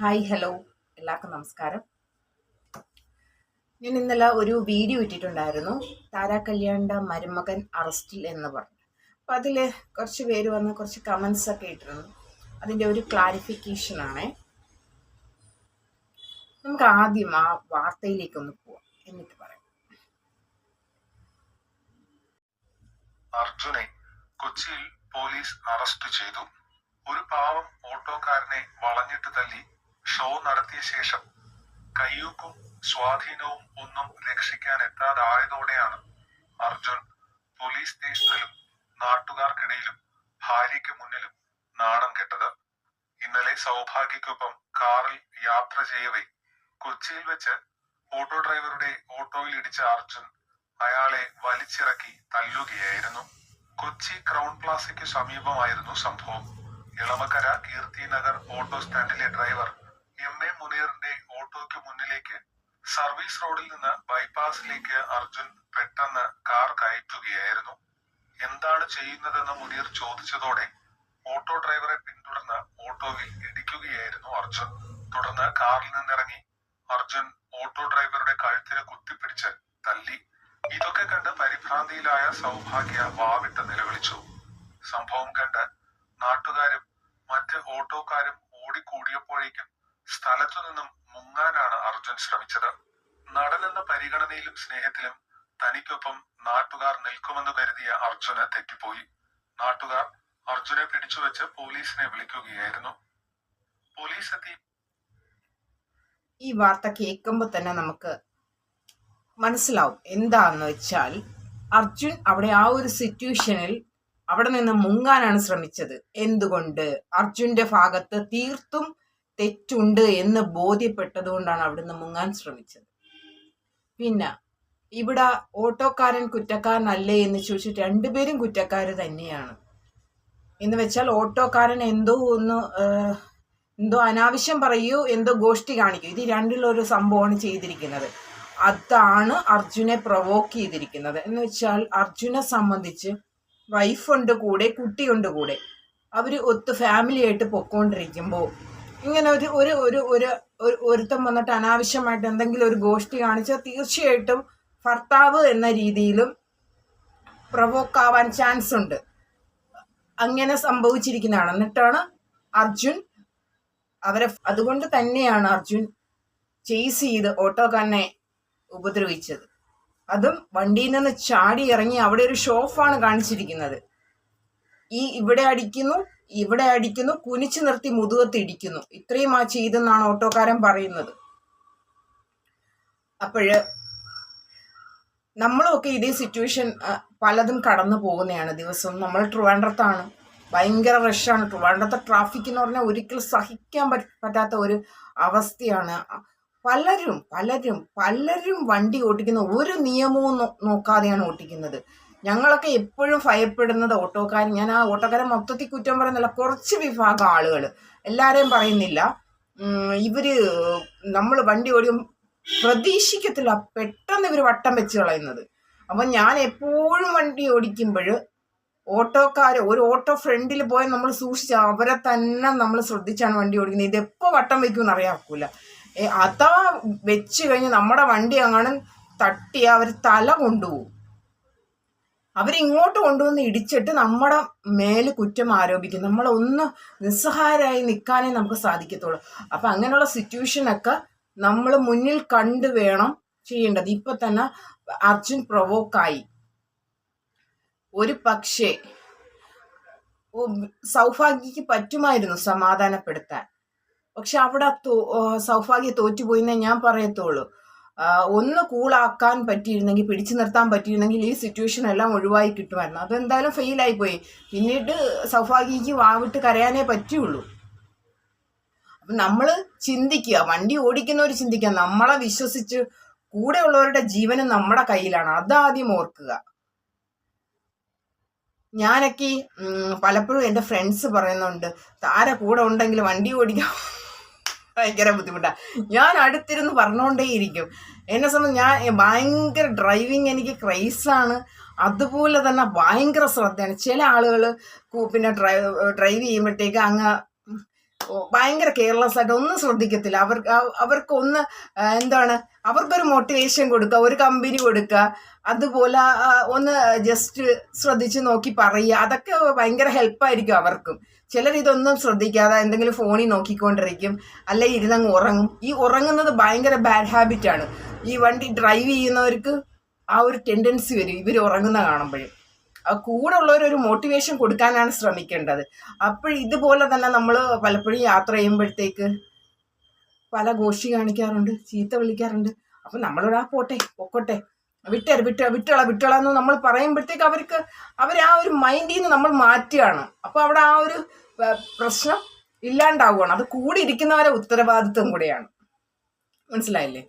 Hi hello. എല്ലാവർക്കും നമസ്കാരം. ഞാൻ ഇന്നലെ ഒരു വീഡിയോ ഇട്ടിട്ടുണ്ടായിരുന്നു. താരാ കല്യാണിന്റെ മരുമകൻ അറസ്റ്റിൽ എന്ന് പറഞ്ഞു. അപ്പം അതിൽ കുറച്ച് പേര് വന്ന് കുറച്ച് കമൻസ് ഒക്കെ ഇട്ടിരുന്നു. അതിന്റെ ഒരു ക്ലാരിഫിക്കേഷൻ ആണ്. നമുക്ക് ആദ്യം ആ വാർത്തയിലേക്ക് ഒന്ന് പോവാം. എന്നിട്ട് പറയാം. അർജുനെ കൊച്ചിയിൽ പോലീസ് അറസ്റ്റ് ചെയ്തു. ഒരു പാവം ഓട്ടോക്കാരനെ വളഞ്ഞിട്ട് തല്ലി ഷോ നടത്തിയ ശേഷം കയ്യൂക്കും സ്വാധീനവും ഒന്നും രക്ഷിക്കാൻ എത്താതായതോടെയാണ് അർജുൻ പോലീസ് സ്റ്റേഷനിലും നാട്ടുകാർക്കിടയിലും ഭാര്യയ്ക്ക് മുന്നിലും നാണം കെട്ടത്. ഇന്നലെ സൗഭാഗ്യക്കൊപ്പം കാറിൽ യാത്ര ചെയ്യവേ കൊച്ചിയിൽ വെച്ച് ഓട്ടോ ഡ്രൈവറുടെ ഓട്ടോയിൽ ഇടിച്ച അർജുൻ അയാളെ വലിച്ചിറക്കി തല്ലുകയായിരുന്നു. കൊച്ചി ക്രൗൺ പ്ലാസയ്ക്ക് സമീപമായിരുന്നു സംഭവം. ഇളമക്കര കീർത്തി നഗർ ഓട്ടോ സ്റ്റാൻഡിലെ ഡ്രൈവർ സർവീസ് റോഡിൽ നിന്ന് ബൈപ്പാസിലേക്ക് അർജുൻ പെട്ടെന്ന് കാർ കയറ്റുകയായിരുന്നു. എന്താണ് ചെയ്യുന്നതെന്ന് മുനീർ ചോദിച്ചതോടെ ഓട്ടോ ഡ്രൈവറെ പിന്തുടർന്ന് ഓട്ടോയിൽ ഇടിക്കുകയായിരുന്നു അർജുൻ. തുടർന്ന് കാറിൽ നിന്നിറങ്ങി അർജുൻ ഓട്ടോ ഡ്രൈവറുടെ കഴുത്തിന് കുത്തിപ്പിടിച്ച് തല്ലി. ഇതൊക്കെ കണ്ട് പരിഭ്രാന്തിയിലായ സൗഭാഗ്യ വാവിട്ട് നിലവിളിച്ചു. സംഭവം കണ്ട് നാട്ടുകാരും മറ്റ് ഓട്ടോക്കാരും ഓടിക്കൂടിയപ്പോഴേക്കും സ്ഥലത്തു നിന്നും മുങ്ങാനാണ് അർജുൻ ശ്രമിച്ചത്. നടനെന്ന പരിഗണനയിലും സ്നേഹത്തിലും തനിക്കൊപ്പം നാട്ടുകാർ നിൽക്കുമെന്ന് കരുതിയ അർജുന തെറ്റിപ്പോയി. നാട്ടുകാർ അർജുനെ പിടിച്ചുവെച്ച് പോലീസിനെ വിളിക്കുകയായിരുന്നു. പോലീസ് എത്തി ഈ വാർത്ത കേൾക്കുമ്പോൾ തന്നെ നമുക്ക് മനസ്സിലാവും. എന്താന്ന് വെച്ചാൽ അർജുൻ അവിടെ ആ ഒരു സിറ്റുവേഷനിൽ അവിടെ നിന്ന് മുങ്ങാനാണ് ശ്രമിച്ചത്. എന്തുകൊണ്ട്? അർജുന്റെ ഭാഗത്ത് തീർത്തും തെറ്റുണ്ട് എന്ന് ബോധ്യപ്പെട്ടതുകൊണ്ടാണ് അവിടുന്ന് മുങ്ങാൻ ശ്രമിച്ചത്. പിന്നെ ഇവിടെ ഓട്ടോക്കാരൻ കുറ്റക്കാരനല്ലേ എന്ന് ചോദിച്ചു രണ്ടുപേരും കുറ്റക്കാർ തന്നെയാണ്. എന്ന് വെച്ചാൽ ഓട്ടോക്കാരൻ എന്തോ ഒന്ന് എന്തോ അനാവശ്യം പറയൂ എന്തോ ഗോഷ്ടി കാണിക്കൂ. ഇത് രണ്ടിലൊരു സംഭവമാണ് ചെയ്തിരിക്കുന്നത്. അതാണ് അർജുനെ പ്രൊവോക്ക് ചെയ്തിരിക്കുന്നത്. എന്ന് വെച്ചാൽ അർജുനെ സംബന്ധിച്ച് വൈഫുണ്ട് കൂടെ കുട്ടിയുണ്ട് കൂടെ. അവർ ഒത്ത് ഫാമിലിയായിട്ട് പൊക്കോണ്ടിരിക്കുമ്പോൾ ഇങ്ങനെ ഒരു ഒരു ഒരു ഒരു ഒരു- ഒരുത്തൻ വന്നിട്ട് അനാവശ്യമായിട്ട് എന്തെങ്കിലും ഒരു ഗോഷ്ടി കാണിച്ചാൽ തീർച്ചയായിട്ടും ഭർത്താവ് എന്ന രീതിയിലും പ്രൊവോക്ക് ആവാൻ ചാൻസ് ഉണ്ട്. അങ്ങനെ സംഭവിച്ചിരിക്കുന്നതാണ്. എന്നിട്ടാണ് അർജുൻ അവരെ അതുകൊണ്ട് തന്നെയാണ് അർജുൻ ചേസ് ചെയ്ത് ഓട്ടോക്കാരനെ ഉപദ്രവിച്ചത്. അതും വണ്ടിയിൽ നിന്ന് ചാടി ഇറങ്ങി അവിടെ ഒരു ഷോഫാണ് കാണിച്ചിരിക്കുന്നത്. ഈ ഇവിടെ അടിക്കുന്നു ഇവിടെ അടിക്കുന്നു കുനിച്ചു നിർത്തി മുതുകത്ത് ഇടിക്കുന്നു. ഇത്രയും ആ ചെയ്തെന്നാണ് ഓട്ടോക്കാരൻ പറയുന്നത്. അപ്പോഴ് നമ്മളൊക്കെ ഇതേ സിറ്റുവേഷൻ പലതും കടന്നു പോകുന്നതാണ് ദിവസവും നമ്മൾ ട്രിവാൻഡ്രത്താണ്. ഭയങ്കര റഷാണ് ട്രിവാൻഡ്രത്തെ ട്രാഫിക് എന്ന് പറഞ്ഞാൽ ഒരിക്കലും സഹിക്കാൻ പറ്റാത്ത ഒരു അവസ്ഥയാണ്. പലരും പലരും പലരും വണ്ടി ഓട്ടിക്കുന്ന ഒരു നിയമവും നോക്കാതെയാണ് ഓട്ടിക്കുന്നത്. ഞങ്ങളൊക്കെ എപ്പോഴും ഭയപ്പെടുന്നത് ഓട്ടോക്കാരൻ ഞാൻ ആ ഓട്ടോക്കാരൻ മൊത്തത്തിൽ കുറ്റം പറയുന്നില്ല കുറച്ച് വിഭാഗം ആളുകൾ എല്ലാവരെയും പറയുന്നില്ല. ഇവർ നമ്മൾ വണ്ടി ഓടിയും പ്രതീക്ഷിക്കത്തില്ല. പെട്ടെന്ന് ഇവർ വട്ടം വെച്ച് കളയുന്നത്. അപ്പം ഞാൻ എപ്പോഴും വണ്ടി ഓടിക്കുമ്പോൾ ഓട്ടോക്കാർ ഒരു ഓട്ടോ ഫ്രണ്ടിൽ പോയാൽ നമ്മൾ സൂക്ഷിച്ച് അവരെ തന്നെ നമ്മൾ ശ്രദ്ധിച്ചാണ് വണ്ടി ഓടിക്കുന്നത്. ഇതെപ്പോൾ വട്ടം വയ്ക്കുമെന്ന് അറിയാക്കൂല അഥവാ വെച്ച് കഴിഞ്ഞ് നമ്മുടെ വണ്ടി അങ്ങനെ തട്ടി അവർ തല കൊണ്ടുപോകും. അവരിങ്ങോട്ട് കൊണ്ടുവന്ന് ഇടിച്ചിട്ട് നമ്മുടെ മേൽ കുറ്റം ആരോപിക്കും. നമ്മളൊന്ന് നിസ്സഹായരായി നിൽക്കാനേ നമുക്ക് സാധിക്കത്തുള്ളൂ. അപ്പം അങ്ങനെയുള്ള സിറ്റുവേഷനൊക്കെ നമ്മൾ മുന്നിൽ കണ്ടു വേണം ചെയ്യേണ്ടത്. ഇപ്പൊ തന്നെ അർജുൻ പ്രൊവോക്കായി ഒരു പക്ഷേ സൗഭാഗ്യക്ക് പറ്റുമായിരുന്നു സമാധാനപ്പെടുത്താൻ. പക്ഷെ അവിടെ സൗഭാഗ്യ തോറ്റുപോയിന്നേ ഞാൻ പറയത്തുള്ളൂ. ഒന്ന് കൂളാക്കാൻ പറ്റിയിരുന്നെങ്കിൽ പിടിച്ചു നിർത്താൻ പറ്റിയിരുന്നെങ്കിൽ ഈ സിറ്റുവേഷൻ എല്ലാം ഒഴിവായി കിട്ടുമായിരുന്നു. അതെന്തായാലും ഫെയിലായി പോയി. പിന്നീട് സൗഭാഗ്യക്ക് വാവിട്ട് കരയാനേ പറ്റുള്ളൂ. അപ്പം നമ്മൾ ചിന്തിക്കുക. വണ്ടി ഓടിക്കുന്നവർ ചിന്തിക്കുക. നമ്മളെ വിശ്വസിച്ച് കൂടെ ഉള്ളവരുടെ ജീവനും നമ്മുടെ കയ്യിലാണ്. അതാദ്യം ഓർക്കുക. ഞാനൊക്കെ പലപ്പോഴും എന്റെ ഫ്രണ്ട്സ് പറയുന്നുണ്ട് താര കൂടെ ഉണ്ടെങ്കിൽ വണ്ടി ഓടിക്കാൻ ഭയങ്കര ബുദ്ധിമുട്ടാണ് ഞാൻ അടുത്തിരുന്ന് പറഞ്ഞുകൊണ്ടേയിരിക്കും എന്നെ സംബന്ധിച്ച് ഞാൻ ഭയങ്കര ഡ്രൈവിങ് എനിക്ക് ക്രൈസാണ് അതുപോലെ തന്നെ ഭയങ്കര ശ്രദ്ധയാണ്. ചില ആളുകൾ പിന്നെ ഡ്രൈവ് ഡ്രൈവ് ചെയ്യുമ്പോഴത്തേക്ക് അങ്ങ് ഭയങ്കര കെയർലെസ് ആയിട്ട് ഒന്നും ശ്രദ്ധിക്കത്തില്ല. അവർക്ക് അവർക്ക് ഒന്ന് എന്താണ് അവർക്കൊരു മോട്ടിവേഷൻ കൊടുക്കുക ഒരു കമ്പനി കൊടുക്കുക. അതുപോലെ ഒന്ന് ജസ്റ്റ് ശ്രദ്ധിച്ച് നോക്കി പറയുക. അതൊക്കെ ഭയങ്കര ഹെൽപ്പായിരിക്കും അവർക്കും. ചിലർ ഇതൊന്നും ശ്രദ്ധിക്കാതെ എന്തെങ്കിലും ഫോണിൽ നോക്കിക്കൊണ്ടിരിക്കും അല്ലെ ഇരുന്നങ്ങ് ഉറങ്ങും. ഈ ഉറങ്ങുന്നത് ഭയങ്കര ബാഡ് ഹാബിറ്റ് ആണ്. ഈ വണ്ടി ഡ്രൈവ് ചെയ്യുന്നവർക്ക് ആ ഒരു ടെൻഡൻസി വരും. ഇവർ ഉറങ്ങുന്ന കാണുമ്പോഴും. ആ കൂടെ ഉള്ളവർ ഒരു മോട്ടിവേഷൻ കൊടുക്കാനാണ് ശ്രമിക്കേണ്ടത്. അപ്പോൾ ഇതുപോലെ തന്നെ നമ്മൾ പലപ്പോഴും യാത്ര ചെയ്യുമ്പോഴത്തേക്ക് പല ഗോഷ്ടി കാണിക്കാറുണ്ട് ചീത്ത വിളിക്കാറുണ്ട്. അപ്പം നമ്മളോട് ആ പോട്ടെ പൊക്കോട്ടെ. വിട്ടേര് വിട്ട വിട്ടള വിട്ടള എന്ന് നമ്മൾ പറയുമ്പോഴത്തേക്ക് അവർക്ക് അവർ ആ ഒരു മൈൻഡിൽ നിന്ന് നമ്മൾ മാറ്റുകയാണ്. അപ്പോൾ അവിടെ ആ ഒരു പ്രശ്നം ഇല്ലാണ്ടാവുകയാണ്. അത് കൂടി ഇരിക്കുന്നവരെ ഉത്തരവാദിത്വം കൂടെയാണ്. മനസ്സിലായില്ലേ?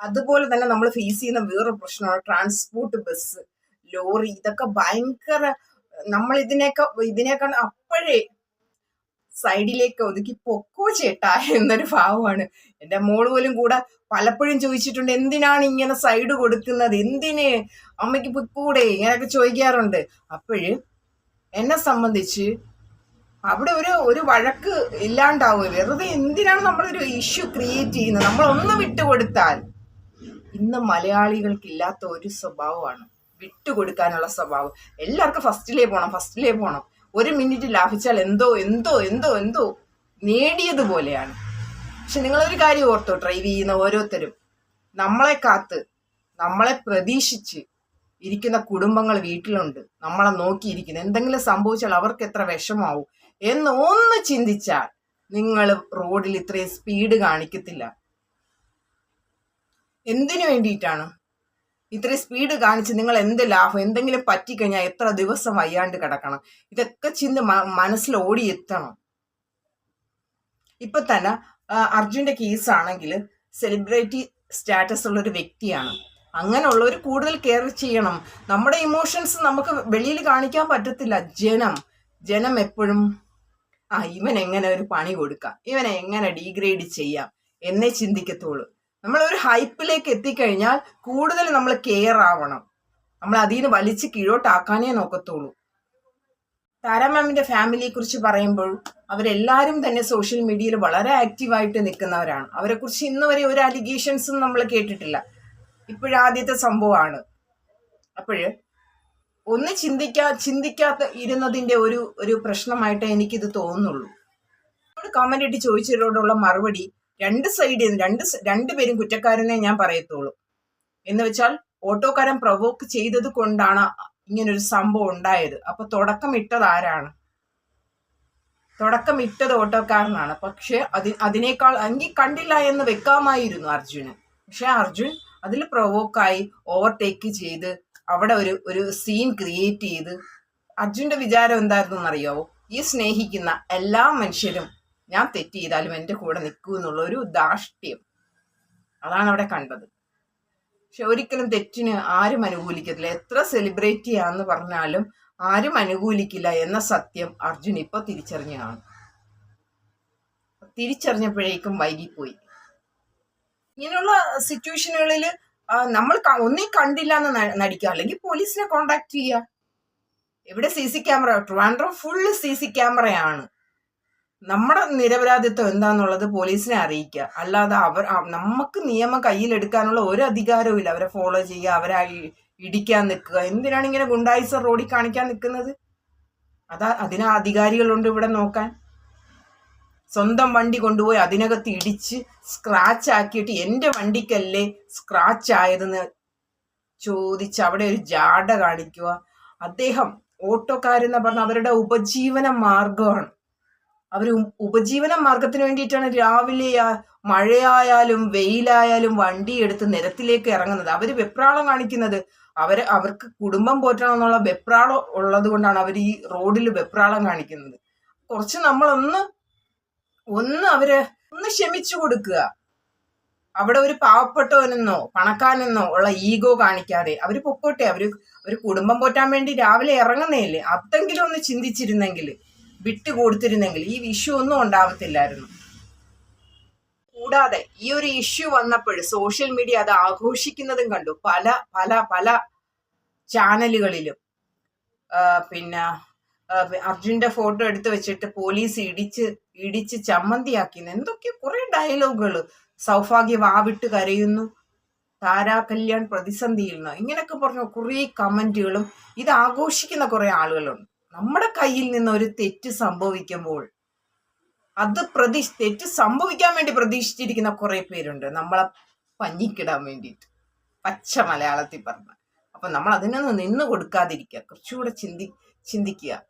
അതുപോലെ തന്നെ നമ്മൾ ഫേസ് ചെയ്യുന്ന വേറൊരു പ്രശ്നമാണ് ട്രാൻസ്പോർട്ട് ബസ് ലോറി. ഇതൊക്കെ ഭയങ്കര നമ്മൾ ഇതിനേക്കാൾ ഇതിനേക്കാൾ അപ്പോഴേ സൈഡിലേക്ക് ഒതുക്കി പൊക്കോ ചേട്ടാ എന്നൊരു ഭാവമാണ്. എന്റെ മോൾ പോലും കൂടെ പലപ്പോഴും ചോദിച്ചിട്ടുണ്ട് എന്തിനാണ് ഇങ്ങനെ സൈഡ് കൊടുക്കുന്നത്? എന്തിന്? അമ്മയ്ക്ക് പൊക്കൂടെ ഇങ്ങനെയൊക്കെ ചോദിക്കാറുണ്ട്. അപ്പോഴ് എന്നെ സംബന്ധിച്ച് അവിടെ ഒരു ഒരു വഴക്ക് ഇല്ലാണ്ടാവുക വെറുതെ എന്തിനാണ് നമ്മളൊരു ഇഷ്യൂ ക്രിയേറ്റ് ചെയ്യുന്നത്? നമ്മൾ ഒന്ന് വിട്ടുകൊടുത്താൽ ഇന്ന് മലയാളികൾക്ക് ഇല്ലാത്ത ഒരു സ്വഭാവമാണ്. വിട്ടുകൊടുക്കാനുള്ള സ്വഭാവം. എല്ലാവർക്കും ഫസ്റ്റിലേ പോകണം ഫസ്റ്റിലേ പോകണം ഒരു മിനിറ്റ് ലാഭിച്ചാൽ എന്തോ എന്തോ എന്തോ എന്തോ നേടിയതുപോലെയാണ്. പക്ഷെ നിങ്ങളൊരു കാര്യം ഓർത്തോ ഡ്രൈവ് ചെയ്യുന്ന ഓരോരുത്തരും. നമ്മളെ കാത്ത് നമ്മളെ പ്രതീക്ഷിച്ച് ഇരിക്കുന്ന കുടുംബങ്ങൾ വീട്ടിലുണ്ട്. നമ്മളെ നോക്കിയിരിക്കുന്നു. എന്തെങ്കിലും സംഭവിച്ചാൽ അവർക്ക് എത്ര വിഷമാവും എന്ന് ഒന്ന് ചിന്തിച്ചാൽ നിങ്ങൾ റോഡിൽ ഇത്രയും സ്പീഡ് കാണിക്കത്തില്ല. എന്തിനു വേണ്ടിയിട്ടാണ്? ഇത്രയും സ്പീഡ് കാണിച്ച് നിങ്ങൾ എന്ത് ലാഭം? എന്തെങ്കിലും പറ്റിക്കഴിഞ്ഞാൽ എത്ര ദിവസം വയ്യാണ്ട് കിടക്കണം? ഇതൊക്കെ ചിന്ത മനസ്സിൽ ഓടിയെത്തണം. ഇപ്പൊ തന്നെ അർജുന്റെ കേസ് ആണെങ്കിൽ സെലിബ്രിറ്റി സ്റ്റാറ്റസ് ഉള്ള ഒരു വ്യക്തിയാണ്. അങ്ങനെയുള്ളവർ കൂടുതൽ കെയർ ചെയ്യണം. നമ്മുടെ ഇമോഷൻസ് നമുക്ക് വെളിയിൽ കാണിക്കാൻ പറ്റത്തില്ല. ജനം ജനം എപ്പോഴും ആ ഇവൻ എങ്ങനെ ഒരു പണി കൊടുക്കാം? ഇവനെ എങ്ങനെ ഡീഗ്രേഡ് ചെയ്യാം? എന്നേ ചിന്തിക്കത്തുള്ളൂ. നമ്മൾ ഒരു ഹൈപ്പിലേക്ക് എത്തിക്കഴിഞ്ഞാൽ കൂടുതൽ നമ്മൾ കെയർ ആവണം. നമ്മൾ അതിൽ നിന്ന് വലിച്ച് കീഴോട്ടാക്കാനേ നോക്കത്തുള്ളൂ. താര മാമിന്റെ ഫാമിലിയെ കുറിച്ച് പറയുമ്പോൾ അവരെല്ലാവരും തന്നെ സോഷ്യൽ മീഡിയയിൽ വളരെ ആക്റ്റീവായിട്ട് നിൽക്കുന്നവരാണ്. അവരെ കുറിച്ച് ഇന്ന് വരെ ഒരു അലിഗേഷൻസും നമ്മൾ കേട്ടിട്ടില്ല. ഇപ്പോഴാദ്യത്തെ സംഭവമാണ്. അപ്പോഴ് ഒന്ന് ചിന്തിക്കാ ചിന്തിക്കാത്ത ഇരുന്നതിന്റെ ഒരു ഒരു പ്രശ്നമായിട്ട് എനിക്കിത് തോന്നുന്നുള്ളൂ കമന്റ് ഇട്ട് ചോദിച്ചതിനോടുള്ള മറുപടി രണ്ട് സൈഡിൽ നിന്ന് രണ്ട് രണ്ടുപേരും കുറ്റക്കാരനെ ഞാൻ പറയത്തുള്ളൂ. എന്ന് വെച്ചാൽ ഓട്ടോക്കാരൻ പ്രൊവോക്ക് ചെയ്തത് കൊണ്ടാണ് ഇങ്ങനൊരു സംഭവം ഉണ്ടായത്. അപ്പൊ തുടക്കം ഇട്ടത് ആരാണ്? തുടക്കം ഇട്ടത് ഓട്ടോക്കാരനാണ്. പക്ഷെ അതി അതിനേക്കാൾ അങ്കി കണ്ടില്ല എന്ന് വെക്കാമായിരുന്നു അർജുന് പക്ഷെ അർജുൻ അതിൽ പ്രൊവോക്കായി ഓവർടേക്ക് ചെയ്ത് അവിടെ ഒരു ഒരു സീൻ ക്രിയേറ്റ് ചെയ്ത്. അർജുന്റെ വിചാരം എന്തായിരുന്നു എന്നറിയാവോ? ഈ സ്നേഹിക്കുന്ന എല്ലാ മനുഷ്യരും ഞാൻ തെറ്റ് ചെയ്താലും എന്റെ കൂടെ നിൽക്കൂ എന്നുള്ള ഒരു ധാർഷ്ട്യം. അതാണ് അവിടെ കണ്ടത്. പക്ഷെ ഒരിക്കലും തെറ്റിന് ആരും അനുകൂലിക്കത്തില്ല. എത്ര സെലിബ്രേറ്റ് ചെയ്യാന്ന് പറഞ്ഞാലും ആരും അനുകൂലിക്കില്ല എന്ന സത്യം അർജുൻ ഇപ്പൊ തിരിച്ചറിഞ്ഞു കാണും. തിരിച്ചറിഞ്ഞപ്പോഴേക്കും വൈകിപ്പോയി. ഇങ്ങനെയുള്ള സിറ്റുവേഷനുകളിൽ നമ്മൾ ഒന്നേ ഒന്നീ കണ്ടില്ല എന്ന് നടിക്കുക. അല്ലെങ്കിൽ പോലീസിനെ കോണ്ടാക്ട് ചെയ്യുക. എവിടെ C C camera Trivandrum full C C ക്യാമറയാണ് നമ്മുടെ നിരപരാധിത്വം എന്താന്നുള്ളത് പോലീസിനെ അറിയിക്കുക. അല്ലാതെ അവർ നമുക്ക് നിയമം കയ്യിലെടുക്കാനുള്ള ഒരു അധികാരവും ഇല്ല. അവരെ ഫോളോ ചെയ്യുക അവരെ ഇടിക്കാൻ നിൽക്കുക. എന്തിനാണ് ഇങ്ങനെ ഗുണ്ടായിസർ റോഡിൽ കാണിക്കാൻ നിൽക്കുന്നത്? അതാ അതിന് അധികാരികളുണ്ട് ഇവിടെ നോക്കാൻ. സ്വന്തം വണ്ടി കൊണ്ടുപോയി അതിനകത്ത് ഇടിച്ച് സ്ക്രാച്ച് ആക്കിയിട്ട് എന്റെ വണ്ടിക്കല്ലേ സ്ക്രാച്ച് ആയതെന്ന് ചോദിച്ച് അവിടെ ഒരു ജാട കാണിക്കുക. അദ്ദേഹം ഓട്ടോക്കാരെന്ന് പറഞ്ഞ അവരുടെ ഉപജീവന മാർഗമാണ്. അവർ ഉപജീവന മാർഗത്തിന് വേണ്ടിയിട്ടാണ് രാവിലെ മഴയായാലും വെയിലായാലും വണ്ടി എടുത്ത് നിരത്തിലേക്ക് ഇറങ്ങുന്നത്. അവർ വെപ്രാളം കാണിക്കുന്നത്. അവർ അവർക്ക് കുടുംബം പോറ്റണം എന്നുള്ള വെപ്രാളം ഉള്ളത് കൊണ്ടാണ് അവർ ഈ റോഡിൽ വെപ്രാളം കാണിക്കുന്നത്. കുറച്ച് നമ്മളൊന്ന് ഒന്ന് അവർ ഒന്ന് ക്ഷമിച്ചു കൊടുക്കുക. അവിടെ ഒരു പാവപ്പെട്ടവനെന്നോ പണക്കാരനെന്നോ ഉള്ള ഈഗോ കാണിക്കാതെ അവർ പൊക്കോട്ടെ. അവർ ഒരു കുടുംബം പോറ്റാൻ വേണ്ടി രാവിലെ ഇറങ്ങുന്നേല്ലേ അതെങ്കിലും ഒന്ന് ചിന്തിച്ചിരുന്നെങ്കിൽ വിട്ടുകൊടുത്തിരുന്നെങ്കിൽ ഈ ഇഷ്യൂ ഒന്നും ഉണ്ടാവത്തില്ലായിരുന്നു. കൂടാതെ ഈ ഒരു ഇഷ്യൂ വന്നപ്പോൾ സോഷ്യൽ മീഡിയ അത് ആഘോഷിക്കുന്നതും കണ്ടു. പല പല പല ചാനലുകളിലും പിന്നെ അർജുന്റെ ഫോട്ടോ എടുത്തു വെച്ചിട്ട് പോലീസ് ഇടിച്ച് ഇടിച്ച് ചമ്മന്തിയാക്കി എന്തൊക്കെ കുറെ ഡയലോഗുകൾ സൗഭാഗ്യ വാവിട്ട് കരയുന്നു. താരാ കല്യാൺ പ്രതിസന്ധിയിൽ നിന്ന് ഇങ്ങനെയൊക്കെ പറഞ്ഞ കുറേ കമന്റുകളും ഇത് ആഘോഷിക്കുന്ന കുറെ ആളുകളുണ്ട്. നമ്മുടെ കയ്യിൽ നിന്ന് ഒരു തെറ്റ് സംഭവിക്കുമ്പോൾ അത് പ്രതി തെറ്റ് സംഭവിക്കാൻ വേണ്ടി പ്രതീക്ഷിച്ചിരിക്കുന്ന കുറെ പേരുണ്ട്. നമ്മളെ പഞ്ഞിക്കിടാൻ വേണ്ടിയിട്ട്. പച്ച മലയാളത്തിൽ പറഞ്ഞ അപ്പൊ നമ്മൾ അതിനൊന്നും നിന്ന് കൊടുക്കാതിരിക്കുക. കുറച്ചുകൂടെ ചിന്തി ചിന്തിക്കുക.